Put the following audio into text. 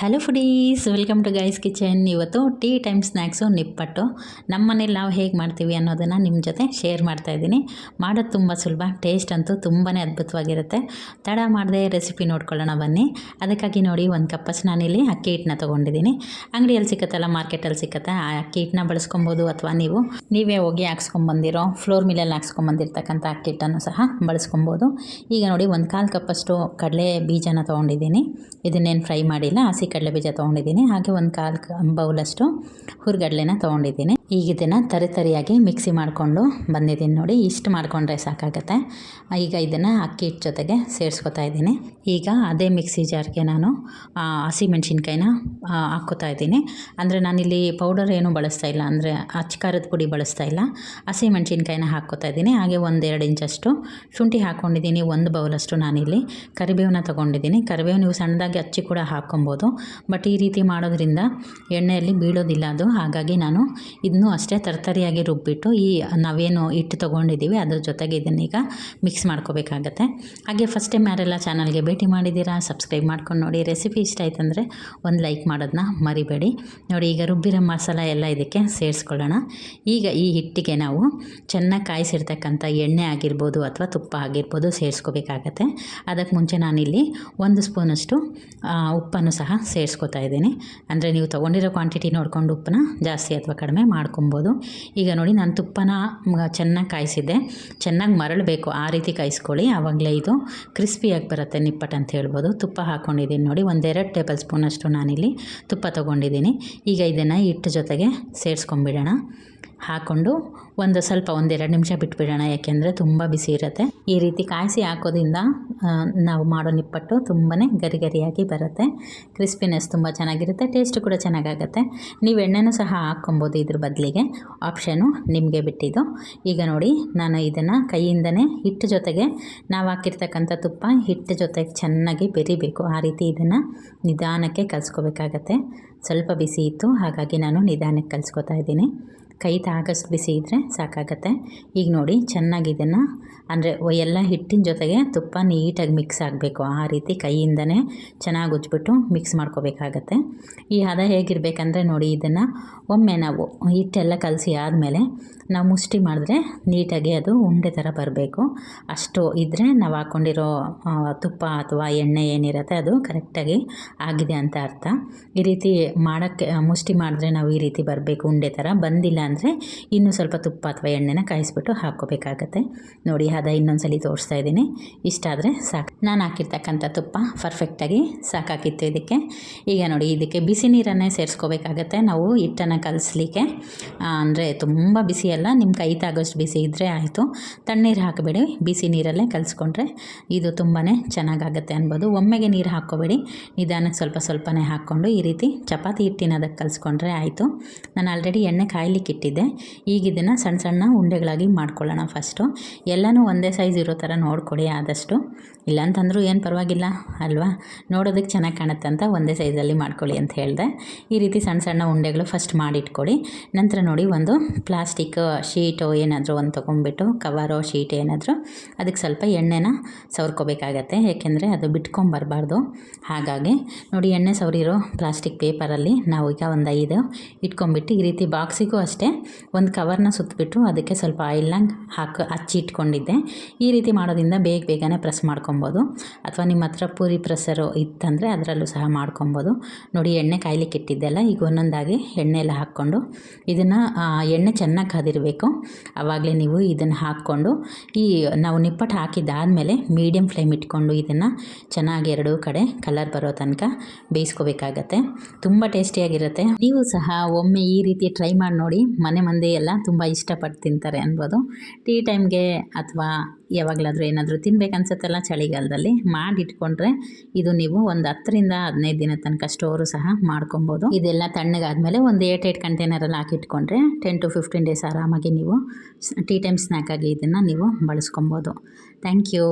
Hello foodies welcome to guys kitchen ಇವತ್ತು tea time snacks nippattu. ನಮ್ಮ ಮನೇಲಿ ನಾವು ಹೇಗೆ ಮಾಡ್ತೀವಿ ಅನ್ನೋದನ್ನು ನಿಮ್ಮ ಜೊತೆ ಶೇರ್ ಮಾಡ್ತಾ ಇದ್ದೀನಿ. ಮಾಡೋದು ತುಂಬ ಸುಲಭ ಟೇಸ್ಟ್ ಅಂತೂ ತುಂಬಾ ಅದ್ಭುತವಾಗಿರುತ್ತೆ. ತಡ ಮಾಡದೆ ರೆಸಿಪಿ ನೋಡ್ಕೊಳ್ಳೋಣ ಬನ್ನಿ. ಅದಕ್ಕಾಗಿ ನೋಡಿ ಒಂದು ಕಪ್ಪಷ್ಟು ನಾನಿಲ್ಲಿ ಅಕ್ಕಿ ಹಿಟ್ಟನ್ನ ತೊಗೊಂಡಿದ್ದೀನಿ. ಅಂಗಡಿಯಲ್ಲಿ ಸಿಕ್ಕತ್ತಲ್ಲ, ಮಾರ್ಕೆಟಲ್ಲಿ ಸಿಕ್ಕತ್ತೆ, ಆ ಅಕ್ಕಿ ಹಿಟ್ಟನ್ನ ಬಳಸ್ಕೊಬೋದು ಅಥವಾ ನೀವು, ನೀವೇ ಹೋಗಿ ಹಾಕ್ಸ್ಕೊಂಬಂದಿರೋ ಫ್ಲೋರ್ ಮಿಲಲ್ಲಿ ಹಾಕ್ಸ್ಕೊಂಬಂದಿರ್ತಕ್ಕಂಥ ಅಕ್ಕಿ ಹಿಟ್ಟನ್ನು ಸಹ ಬಳಸ್ಕೊಬೋದು. ಈಗ ನೋಡಿ ಒಂದು ಕಾಲು ಕಪ್ಪಷ್ಟು ಕಡಲೆ ಬೀಜನ ತೊಗೊಂಡಿದ್ದೀನಿ. ಇದನ್ನೇನು ಫ್ರೈ ಮಾಡಿಲ್ಲ, ಹಸಿ ಕಡಲೆ ಬೀಜ ತೊಗೊಂಡಿದ್ದೀನಿ. ಹಾಗೆ ಒಂದು ಕಾಲು ಬೌಲಷ್ಟು ಹುರ್ಗಡ್ಲೆನ ತೊಗೊಂಡಿದ್ದೀನಿ. ಈಗ ಇದನ್ನು ತರಿ ತರಿಯಾಗಿ ಮಿಕ್ಸಿ ಮಾಡಿಕೊಂಡು ಬಂದಿದ್ದೀನಿ ನೋಡಿ, ಇಷ್ಟು ಮಾಡಿಕೊಂಡ್ರೆ ಸಾಕಾಗತ್ತೆ. ಈಗ ಇದನ್ನು ಅಕ್ಕಿ ಹಿಟ್ಟು ಜೊತೆಗೆ ಸೇರಿಸ್ಕೊತಾ ಇದ್ದೀನಿ. ಈಗ ಅದೇ ಮಿಕ್ಸಿ ಜಾರ್ಗೆ ನಾನು ಹಸಿಮೆಣ್ಸಿನ್ಕಾಯಿನ ಹಾಕ್ಕೋತಾ ಇದ್ದೀನಿ. ಅಂದರೆ ನಾನಿಲ್ಲಿ ಪೌಡರ್ ಏನೂ ಬಳಸ್ತಾ ಇಲ್ಲ, ಅಂದರೆ ಅಚ್ಕಾರದ ಪುಡಿ ಬಳಸ್ತಾ ಇಲ್ಲ. ಹಸಿಮೆಣ್ಸಿನ್ಕಾಯಿನ ಹಾಕ್ಕೋತಾ ಇದ್ದೀನಿ. ಹಾಗೆ ಒಂದೆರಡು ಇಂಚಷ್ಟು ಶುಂಠಿ ಹಾಕ್ಕೊಂಡಿದ್ದೀನಿ, ಒಂದು ಬೌಲಷ್ಟು ನಾನಿಲ್ಲಿ. ಕರಿಬೇವನ್ನ ತೊಗೊಂಡಿದ್ದೀನಿ. ಕರಿಬೇವು ನೀವು ಸಣ್ಣದಾಗಿ ಹಚ್ಚಿ ಕೂಡ ಹಾಕ್ಕೊಬೋದು. ಬಟ್ ಈ ರೀತಿ ಮಾಡೋದ್ರಿಂದ ಎಣ್ಣೆಯಲ್ಲಿ ಬೀಳೋದಿಲ್ಲ ಅದು. ಹಾಗಾಗಿ ನಾನು ಇದನ್ನೂ ಅಷ್ಟೇ ತರ್ತರಿಯಾಗಿ ರುಬ್ಬಿಟ್ಟು ಈ ನಾವೇನು ಹಿಟ್ಟು ತೊಗೊಂಡಿದ್ದೀವಿ, ಅದ್ರ ಜೊತೆಗೆ ಇದನ್ನೀಗ ಮಿಕ್ಸ್ ಮಾಡ್ಕೋಬೇಕಾಗತ್ತೆ. ಹಾಗೆ ಫಸ್ಟ್ ಟೈಮ್ ಯಾರೆಲ್ಲ ಚಾನಲ್ಗೆ ಭೇಟಿ ಮಾಡಿದ್ದೀರಾ ಸಬ್ಸ್ಕ್ರೈಬ್ ಮಾಡ್ಕೊಂಡು ನೋಡಿ ರೆಸಿಪಿ ಇಷ್ಟ ಆಯ್ತಂದರೆ ಒಂದು ಲೈಕ್ ಮಾಡೋದನ್ನ ಮರಿಬೇಡಿ. ನೋಡಿ, ಈಗ ರುಬ್ಬಿರೋ ಮಸಾಲ ಎಲ್ಲ ಇದಕ್ಕೆ ಸೇರಿಸ್ಕೊಳ್ಳೋಣ. ಈಗ ಈ ಹಿಟ್ಟಿಗೆ ನಾವು ಚೆನ್ನಾಗಿ ಕಾಯಿಸಿರ್ತಕ್ಕಂಥ ಎಣ್ಣೆ ಆಗಿರ್ಬೋದು ಅಥವಾ ತುಪ್ಪ ಆಗಿರ್ಬೋದು ಸೇರಿಸ್ಕೋಬೇಕಾಗತ್ತೆ. ಅದಕ್ಕೆ ಮುಂಚೆ ನಾನಿಲ್ಲಿ ಒಂದು ಸ್ಪೂನಷ್ಟು ಉಪ್ಪನ್ನು ಸಹ ಸೇರಿಸ್ಕೊತಾ ಇದ್ದೀನಿ. ಅಂದರೆ ನೀವು ತೊಗೊಂಡಿರೋ ಕ್ವಾಂಟಿಟಿ ನೋಡ್ಕೊಂಡು ಉಪ್ಪನ್ನ ಜಾಸ್ತಿ ಅಥವಾ ಕಡಿಮೆ ಮಾಡ್ಕೊಬೋದು. ಈಗ ನೋಡಿ ನಾನು ತುಪ್ಪನ ಚೆನ್ನಾಗಿ ಕಾಯಿಸಿದ್ದೆ. ಚೆನ್ನಾಗಿ ಮರಳಬೇಕು. ಆ ರೀತಿ ಕಾಯಿಸ್ಕೊಳ್ಳಿ. ಆವಾಗಲೇ ಇದು ಕ್ರಿಸ್ಪಿಯಾಗಿ ಬರುತ್ತೆ ನಿಪ್ಪಟ್ಟು ಅಂತ ಹೇಳ್ಬೋದು. ತುಪ್ಪ ಹಾಕ್ಕೊಂಡಿದ್ದೀನಿ ನೋಡಿ, ಒಂದೆರಡು ಟೇಬಲ್ ಸ್ಪೂನಷ್ಟು ನಾನಿಲ್ಲಿ ತುಪ್ಪ ತೊಗೊಂಡಿದ್ದೀನಿ. ಈಗ ಇದನ್ನು ಹಿಟ್ಟು ಜೊತೆಗೆ ಸೇರಿಸ್ಕೊಂಬಿಡೋಣ. ಹಾಕ್ಕೊಂಡು ಒಂದು ಸ್ವಲ್ಪ ಒಂದೆರಡು ನಿಮಿಷ ಬಿಟ್ಬಿಡೋಣ, ಯಾಕೆಂದರೆ ತುಂಬ ಬಿಸಿ ಇರುತ್ತೆ. ಈ ರೀತಿ ಕಾಯಿಸಿ ಹಾಕೋದ್ರಿಂದ ನಾವು ಮಾಡೋ ನಿಪ್ಪಟ್ಟು ತುಂಬಾ ಗರಿ ಗರಿಯಾಗಿ ಬರುತ್ತೆ. ಕ್ರಿಸ್ಪಿನೆಸ್ ತುಂಬ ಚೆನ್ನಾಗಿರುತ್ತೆ, ಟೇಸ್ಟ್ ಕೂಡ ಚೆನ್ನಾಗಾಗತ್ತೆ. ನೀವು ಎಣ್ಣೆನೂ ಸಹ ಹಾಕ್ಕೊಬೋದು ಇದ್ರ ಬದಲಿಗೆ. ಆಪ್ಷನು ನಿಮಗೆ ಬಿಟ್ಟಿದ್ದು. ಈಗ ನೋಡಿ, ನಾನು ಇದನ್ನು ಕೈಯಿಂದನೇ ಹಿಟ್ಟು ಜೊತೆಗೆ, ನಾವು ಹಾಕಿರ್ತಕ್ಕಂಥ ತುಪ್ಪ ಹಿಟ್ಟು ಜೊತೆಗೆ ಚೆನ್ನಾಗಿ ಬೆರಿಬೇಕು. ಆ ರೀತಿ ಇದನ್ನು ನಿಧಾನಕ್ಕೆ ಕಲಿಸ್ಕೋಬೇಕಾಗತ್ತೆ. ಸ್ವಲ್ಪ ಬಿಸಿ ಇತ್ತು, ಹಾಗಾಗಿ ನಾನು ನಿಧಾನಕ್ಕೆ ಕಲಿಸ್ಕೊತಾ ಇದ್ದೀನಿ. ಕೈ ತಾಗಷ್ಟು ಬಿಸಿ ಇದ್ದರೆ ಸಾಕಾಗತ್ತೆ. ಈಗ ನೋಡಿ, ಚೆನ್ನಾಗಿ ಇದನ್ನು, ಅಂದರೆ ಎಲ್ಲ ಹಿಟ್ಟಿನ ಜೊತೆಗೆ ತುಪ್ಪ ನೀಟಾಗಿ ಮಿಕ್ಸ್ ಆಗಬೇಕು. ಆ ರೀತಿ ಕೈಯಿಂದನೇ ಚೆನ್ನಾಗಿ ಉಜ್ಬಿಟ್ಟು ಮಿಕ್ಸ್ ಮಾಡ್ಕೋಬೇಕಾಗತ್ತೆ. ಈ ಹದ ಹೇಗಿರಬೇಕಂದ್ರೆ ನೋಡಿ, ಇದನ್ನು ಒಮ್ಮೆ ನಾವು ಹಿಟ್ಟೆಲ್ಲ ಕಲಸಿ ಆದಮೇಲೆ ನಾವು ಮುಷ್ಟಿ ಮಾಡಿದ್ರೆ ನೀಟಾಗಿ ಅದು ಉಂಡೆ ಥರ ಬರಬೇಕು. ಅಷ್ಟು ಇದ್ದರೆ ನಾವು ಹಾಕ್ಕೊಂಡಿರೋ ತುಪ್ಪ ಅಥವಾ ಎಣ್ಣೆ ಏನಿರುತ್ತೆ ಅದು ಕರೆಕ್ಟಾಗಿ ಆಗಿದೆ ಅಂತ ಅರ್ಥ. ಈ ರೀತಿ ಮಾಡೋಕ್ಕೆ, ಮುಷ್ಟಿ ಮಾಡಿದ್ರೆ ನಾವು ಈ ರೀತಿ ಬರಬೇಕು ಉಂಡೆ ಥರ. ಬಂದಿಲ್ಲ ಅಂದರೆ ಇನ್ನೂ ಸ್ವಲ್ಪ ತುಪ್ಪ ಅಥವಾ ಎಣ್ಣೆನ ಕಾಯಿಸ್ಬಿಟ್ಟು ಹಾಕ್ಕೋಬೇಕಾಗತ್ತೆ. ನೋಡಿ, ಅದ ಇನ್ನೊಂದ್ಸಲಿ ತೋರಿಸ್ತಾ ಇದ್ದೀನಿ. ಇಷ್ಟಾದರೆ ಸಾಕು. ನಾನು ಹಾಕಿರ್ತಕ್ಕಂಥ ತುಪ್ಪ ಪರ್ಫೆಕ್ಟಾಗಿ ಸಾಕಾಕಿತ್ತು ಇದಕ್ಕೆ. ಈಗ ನೋಡಿ, ಇದಕ್ಕೆ ಬಿಸಿ ನೀರನ್ನೇ ಸೇರಿಸ್ಕೋಬೇಕಾಗತ್ತೆ. ನಾವು ಹಿಟ್ಟನ್ನು ಕಲಿಸ್ಲಿಕ್ಕೆ ಅಂದರೆ ತುಂಬ ಬಿಸಿ ಅಲ್ಲ ನಿಮ್ಮ ಕೈ ತಾಗೋಷ್ಟು ಬಿಸಿ ಇದ್ದರೆ ಆಯಿತು. ತಣ್ಣೀರು ಹಾಕಬೇಡಿ. ಬಿಸಿ ನೀರಲ್ಲೇ ಕಲಿಸ್ಕೊಂಡ್ರೆ ಇದು ತುಂಬಾ ಚೆನ್ನಾಗಾಗತ್ತೆ ಅನ್ಬೋದು. ಒಮ್ಮೆಗೆ ನೀರು ಹಾಕ್ಕೋಬೇಡಿ. ನಿಧಾನಕ್ಕೆ ಸ್ವಲ್ಪ ಸ್ವಲ್ಪನೇ ಹಾಕ್ಕೊಂಡು ಈ ರೀತಿ ಚಪಾತಿ ಹಿಟ್ಟಿನ ಅದಕ್ಕೆ ಕಲಿಸ್ಕೊಂಡ್ರೆ ಆಯಿತು. ನಾನು ಆಲ್ರೆಡಿ ಎಣ್ಣೆ ಕಾಯಲಿಕ್ಕೆ ಇಟ್ಟಿದ್ದೆ. ಈಗ ಇದನ್ನು ಸಣ್ಣ ಸಣ್ಣ ಉಂಡೆಗಳಾಗಿ ಮಾಡ್ಕೊಳ್ಳೋಣ ಫಸ್ಟು. ಎಲ್ಲನೂ ಒಂದೇ ಸೈಜ್ ಇರೋ ಥರ ನೋಡ್ಕೊಡಿ ಆದಷ್ಟು. ಇಲ್ಲಾಂತಂದ್ರೂ ಏನು ಪರವಾಗಿಲ್ಲ, ಅಲ್ವಾ? ನೋಡೋದಕ್ಕೆ ಚೆನ್ನಾಗಿ ಕಾಣುತ್ತೆ ಅಂತ ಒಂದೇ ಸೈಜಲ್ಲಿ ಮಾಡ್ಕೊಳ್ಳಿ ಅಂತ ಹೇಳಿದೆ. ಈ ರೀತಿ ಸಣ್ಣ ಸಣ್ಣ ಉಂಡೆಗಳು ಫಸ್ಟ್ ಮಾಡಿಟ್ಕೊಳ್ಳಿ ನಂತರ ನೋಡಿ ಒಂದು ಪ್ಲಾಸ್ಟಿಕ್ ಶೀಟು ಏನಾದರೂ ಒಂದು ತೊಗೊಂಡ್ಬಿಟ್ಟು, ಕವರೋ ಶೀಟ್ ಏನಾದರೂ, ಅದಕ್ಕೆ ಸ್ವಲ್ಪ ಎಣ್ಣೆನ ಸವರ್ಕೋಬೇಕಾಗತ್ತೆ. ಏಕೆಂದರೆ ಅದು ಬಿಟ್ಕೊಂಬರಬಾರ್ದು ಹಾಗಾಗಿ ನೋಡಿ, ಎಣ್ಣೆ ಸವರಿರೋ ಪ್ಲಾಸ್ಟಿಕ್ ಪೇಪರಲ್ಲಿ ನಾವು ಈಗ ಒಂದು ಐದು ಇಟ್ಕೊಂಡ್ಬಿಟ್ಟು, ಈ ರೀತಿ ಬಾಕ್ಸಿಗೂ ಅಷ್ಟೇ ಒಂದು ಕವರ್ನ ಸುತ್ತಬಿಟ್ಟು ಅದಕ್ಕೆ ಸ್ವಲ್ಪ ಆಯಿಲ್ನ ಹಾಕಿ ಹಚ್ಚಿ ಇಟ್ಕೊಂಡಿದ್ದೆ. ಈ ರೀತಿ ಮಾಡೋದ್ರಿಂದ ಬೇಗ ಬೇಗನೆ ಪ್ರೆಸ್ ಮಾಡ್ಕೊಬೋದು. ಅಥವಾ ನಿಮ್ಮ ಹತ್ರ ಪೂರಿ ಪ್ರೆಸ್ಸರು ಇತ್ತಂದರೆ ಅದರಲ್ಲೂ ಸಹ ಮಾಡ್ಕೊಬೋದು. ನೋಡಿ, ಎಣ್ಣೆ ಕಾಯ್ಲಿಕ್ಕೆ ಇಟ್ಟಿದ್ದೆಲ್ಲ ಈಗ ಒಂದೊಂದಾಗಿ ಎಣ್ಣೆ ಎಲ್ಲ ಹಾಕ್ಕೊಂಡು ಇದನ್ನು ಎಣ್ಣೆ ಚೆನ್ನಾಗಿ ಕಾದಿರಬೇಕು ಆವಾಗಲೇ ನೀವು ಇದನ್ನು ಹಾಕ್ಕೊಂಡು ಈ ನಾವು ನಿಪ್ಪಟ್ಟು ಹಾಕಿದ್ದಾದಮೇಲೆ ಮೀಡಿಯಮ್ ಫ್ಲೇಮ್ ಇಟ್ಕೊಂಡು ಇದನ್ನು ಚೆನ್ನಾಗಿ ಎರಡೂ ಕಡೆ ಕಲರ್ ಬರೋ ತನಕ ಬೇಯಿಸ್ಕೋಬೇಕಾಗತ್ತೆ. ತುಂಬ ಟೇಸ್ಟಿಯಾಗಿರುತ್ತೆ ನೀವು ಸಹ ಒಮ್ಮೆ ಈ ರೀತಿ ಟ್ರೈ ಮಾಡಿ ನೋಡಿ, ಮನೆ ಮಂದಿ ಎಲ್ಲ ತುಂಬ ಇಷ್ಟಪಟ್ಟು ತಿಂತಾರೆ ಅನ್ಬೋದು. ಟೀ ಟೈಮ್ಗೆ ಅಥವಾ ಯಾವಾಗಲಾದರೂ ಏನಾದರೂ ತಿನ್ಬೇಕನ್ಸುತ್ತಲ್ಲ ಚಳಿಗಾಲದಲ್ಲಿ? ಮಾಡಿಟ್ಕೊಂಡ್ರೆ ಇದು ನೀವು ಒಂದು ಹತ್ತರಿಂದ ಹದಿನೈದು ದಿನ ತನಕ ಸ್ಟೋರು ಸಹ ಮಾಡ್ಕೊಬೋದು. ಇದೆಲ್ಲ ತಣ್ಣಗಾದಮೇಲೆ ಒಂದು ಏಟ್ ಏಟ್ ಕಂಟೈನರಲ್ಲಿ ಹಾಕಿಟ್ಕೊಂಡ್ರೆ ಟೆನ್ ಟು ಫಿಫ್ಟೀನ್ ಡೇಸ್ ಆರಾಮಾಗಿ ನೀವು ಟೀ ಟೈಮ್ ಸ್ನ್ಯಾಕಾಗಿ ಇದನ್ನು ನೀವು ಬಳಸ್ಕೊಬೋದು. Thank you